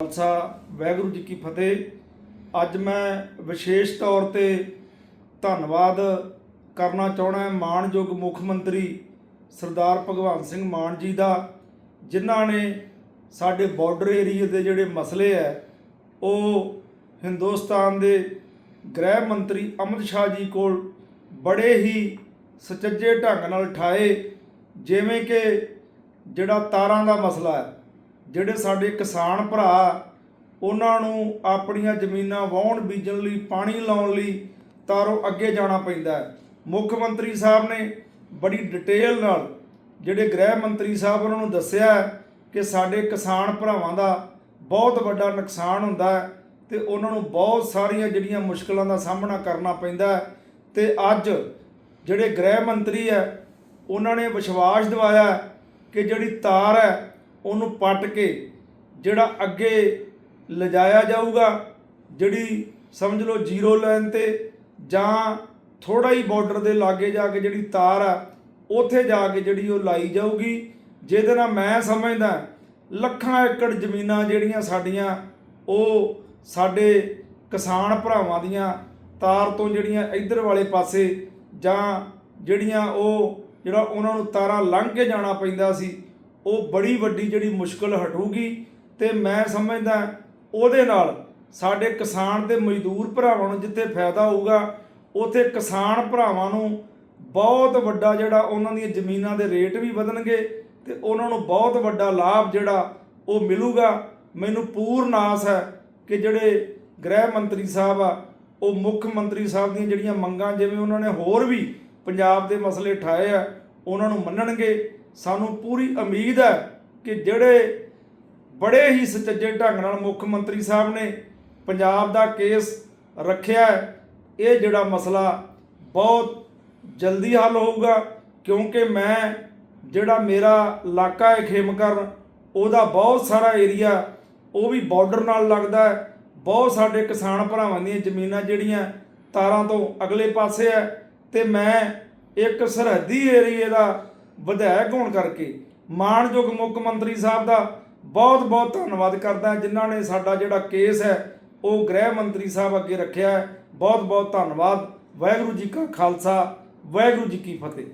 ਖਾਲਸਾ, ਵਾਹਿਗੁਰੂ ਜੀ ਕੀ ਫਤਿਹ। ਅੱਜ ਮੈਂ ਵਿਸ਼ੇਸ਼ ਤੌਰ ਤੇ ਧੰਨਵਾਦ ਕਰਨਾ ਚਾਹਣਾ ਹੈ ਮਾਣਯੋਗ ਮੁੱਖ ਮੰਤਰੀ ਸਰਦਾਰ ਭਗਵੰਤ ਸਿੰਘ ਮਾਨ ਜੀ ਦਾ, ਜਿਨ੍ਹਾਂ ਨੇ ਸਾਡੇ ਬਾਰਡਰ ਏਰੀਏ ਦੇ ਜਿਹੜੇ ਮਸਲੇ ਹੈ ਉਹ ਹਿੰਦੁਸਤਾਨ ਦੇ ਗ੍ਰਹਿ ਮੰਤਰੀ ਅਮਿਤ ਸ਼ਾਹ ਜੀ ਕੋਲ ਬੜੇ ਹੀ ਸੁਚੱਜੇ ਢੰਗ ਨਾਲ ਠਾਏ ਜਿਵੇਂ ਕਿ ਜਿਹੜਾ ਤਾਰਾਂ ਦਾ ਮਸਲਾ ਹੈ। ਜਿਹੜੇ ਸਾਡੇ ਕਿਸਾਨ ਭਰਾ, ਉਹਨਾਂ ਨੂੰ ਆਪਣੀਆਂ ਜ਼ਮੀਨਾਂ ਵਾਹੁਣ, ਬੀਜਣ ਲਈ, ਪਾਣੀ ਲਾਉਣ ਲਈ ਤਾਰੋਂ ਅੱਗੇ ਜਾਣਾ ਪੈਂਦਾ ਹੈ। ਮੁੱਖ ਮੰਤਰੀ ਸਾਹਿਬ ਨੇ ਬੜੀ ਡਿਟੇਲ ਨਾਲ ਜਿਹੜੇ ਗ੍ਰਹਿ ਮੰਤਰੀ ਸਾਹਿਬ ਉਹਨਾਂ ਨੂੰ ਦੱਸਿਆ ਕਿ ਸਾਡੇ ਕਿਸਾਨ ਭਰਾਵਾਂ ਦਾ ਬਹੁਤ ਵੱਡਾ ਨੁਕਸਾਨ ਹੁੰਦਾ ਹੈ ਤੇ ਉਹਨਾਂ ਨੂੰ ਬਹੁਤ ਸਾਰੀਆਂ ਜਿਹੜੀਆਂ ਮੁਸ਼ਕਲਾਂ ਦਾ ਸਾਹਮਣਾ ਕਰਨਾ ਪੈਂਦਾ ਹੈ। ਤੇ ਅੱਜ ਜਿਹੜੇ ਗ੍ਰਹਿ ਮੰਤਰੀ ਹੈ, ਉਹਨਾਂ ਨੇ ਵਿਸ਼ਵਾਸ ਦਿਵਾਇਆ ਕਿ ਜਿਹੜੀ ਤਾਰ ਹੈ ਉਹਨੂੰ ਪੱਟ ਕੇ ਜਿਹੜਾ ਅੱਗੇ ਲਿਜਾਇਆ ਜਾਊਗਾ, ਜਿਹੜੀ ਸਮਝ ਲਓ ਜ਼ੀਰੋ ਲਾਈਨ ਤੇ ਜਾਂ ਥੋੜਾ ਹੀ ਬਾਰਡਰ ਦੇ ਲਾਗੇ ਜਾ ਕੇ ਜਿਹੜੀ ਤਾਰ ਆ, ਉੱਥੇ ਜਾ ਕੇ ਜਿਹੜੀ ਉਹ ਲਾਈ ਜਾਊਗੀ। ਜਿਹਦੇ ਨਾਲ ਮੈਂ ਸਮਝਦਾ, ਲੱਖਾਂ ਏਕੜ ਜ਼ਮੀਨਾਂ ਜਿਹੜੀਆਂ ਸਾਡੀਆਂ, ਉਹ ਸਾਡੇ ਕਿਸਾਨ ਭਰਾਵਾਂ ਦੀਆਂ ਤਾਰ ਤੋਂ ਜਿਹੜੀਆਂ ਇੱਧਰ ਵਾਲੇ ਪਾਸੇ ਜਾਂ ਜਿਹੜੀਆਂ ਉਹ ਜਿਹੜਾ ਉਹਨਾਂ ਨੂੰ ਤਾਰਾਂ ਲੰਘ ਕੇ ਜਾਣਾ ਪੈਂਦਾ ਸੀ ਉਹ ਬੜੀ ਵੱਡੀ ਜਿਹੜੀ ਮੁਸ਼ਕਲ ਹਟੂਗੀ ਤੇ ਮੈਂ ਸਮਝਦਾ ਉਹਦੇ ਨਾਲ ਸਾਡੇ ਕਿਸਾਨ ਤੇ ਮਜ਼ਦੂਰ ਭਰਾਵਾਂ ਨੂੰ ਜਿੱਥੇ ਫਾਇਦਾ ਹੋਊਗਾ, ਉਥੇ ਕਿਸਾਨ ਭਰਾਵਾਂ ਨੂੰ ਬਹੁਤ ਵੱਡਾ ਜਿਹੜਾ ਉਹਨਾਂ ਦੀਆਂ ਜ਼ਮੀਨਾਂ ਦੇ ਰੇਟ ਵੀ ਵਧਣਗੇ ਤੇ ਉਹਨਾਂ ਨੂੰ ਬਹੁਤ ਵੱਡਾ ਲਾਭ ਜਿਹੜਾ ਉਹ ਮਿਲੂਗਾ। ਮੈਨੂੰ ਪੂਰਨ ਆਸ ਹੈ ਕਿ ਜਿਹੜੇ ਗ੍ਰਹਿ ਮੰਤਰੀ ਸਾਹਿਬ ਆ, ਉਹ ਮੁੱਖ ਮੰਤਰੀ ਸਾਹਿਬ ਦੀਆਂ ਜਿਹੜੀਆਂ ਮੰਗਾਂ, ਜਿਵੇਂ ਉਹਨਾਂ ਨੇ ਹੋਰ ਵੀ ਪੰਜਾਬ ਦੇ ਮਸਲੇ ਠਾਏ ਆ, ਉਹਨਾਂ ਨੂੰ ਮੰਨਣਗੇ। ਸਾਨੂੰ ਪੂਰੀ ਉਮੀਦ ਹੈ ਕਿ ਜਿਹੜੇ ਬੜੇ ਹੀ ਸੁਚੱਜੇ ਢੰਗ ਨਾਲ ਮੁੱਖ ਮੰਤਰੀ ਸਾਹਿਬ ਨੇ ਪੰਜਾਬ ਦਾ ਕੇਸ ਰੱਖਿਆ ਇਹ ਜਿਹੜਾ ਮਸਲਾ ਬਹੁਤ ਜਲਦੀ ਹੱਲ ਹੋਊਗਾ, ਕਿਉਂਕਿ ਮੈਂ ਜਿਹੜਾ ਮੇਰਾ ਇਲਾਕਾ ਹੈ ਖੇਮਕਰਨ, ਉਹਦਾ ਬਹੁਤ ਸਾਰਾ ਏਰੀਆ ਉਹ ਵੀ ਬਾਰਡਰ ਨਾਲ ਲੱਗਦਾ ਹੈ। ਬਹੁਤ ਸਾਡੇ ਕਿਸਾਨ ਭਰਾਵਾਂ ਦੀਆਂ ਜ਼ਮੀਨਾਂ ਜਿਹੜੀਆਂ ਤਾਰਾਂ ਤੋਂ ਅਗਲੇ ਪਾਸੇ ਹੈ ਤੇ ਮੈਂ ਇੱਕ ਸਰਹੱਦੀ ਏਰੀਏ ਦਾ ਵਿਧਾਇਕ ਹੋਣ ਕਰਕੇ ਮਾਣਯੋਗ ਮੁੱਖ ਮੰਤਰੀ ਸਾਹਿਬ ਦਾ ਬਹੁਤ ਬਹੁਤ ਧੰਨਵਾਦ ਕਰਦਾ ਜਿਨ੍ਹਾਂ ਨੇ ਸਾਡਾ ਜਿਹੜਾ ਕੇਸ ਹੈ, ਉਹ ਗ੍ਰਹਿ ਮੰਤਰੀ ਸਾਹਿਬ ਅੱਗੇ ਰੱਖਿਆ ਹੈ। ਬਹੁਤ ਬਹੁਤ ਧੰਨਵਾਦ। ਵਾਹਿਗੁਰੂ ਜੀ ਕਾ ਖਾਲਸਾ, ਵਾਹਿਗੁਰੂ ਜੀ ਕੀ ਫਤਿਹ।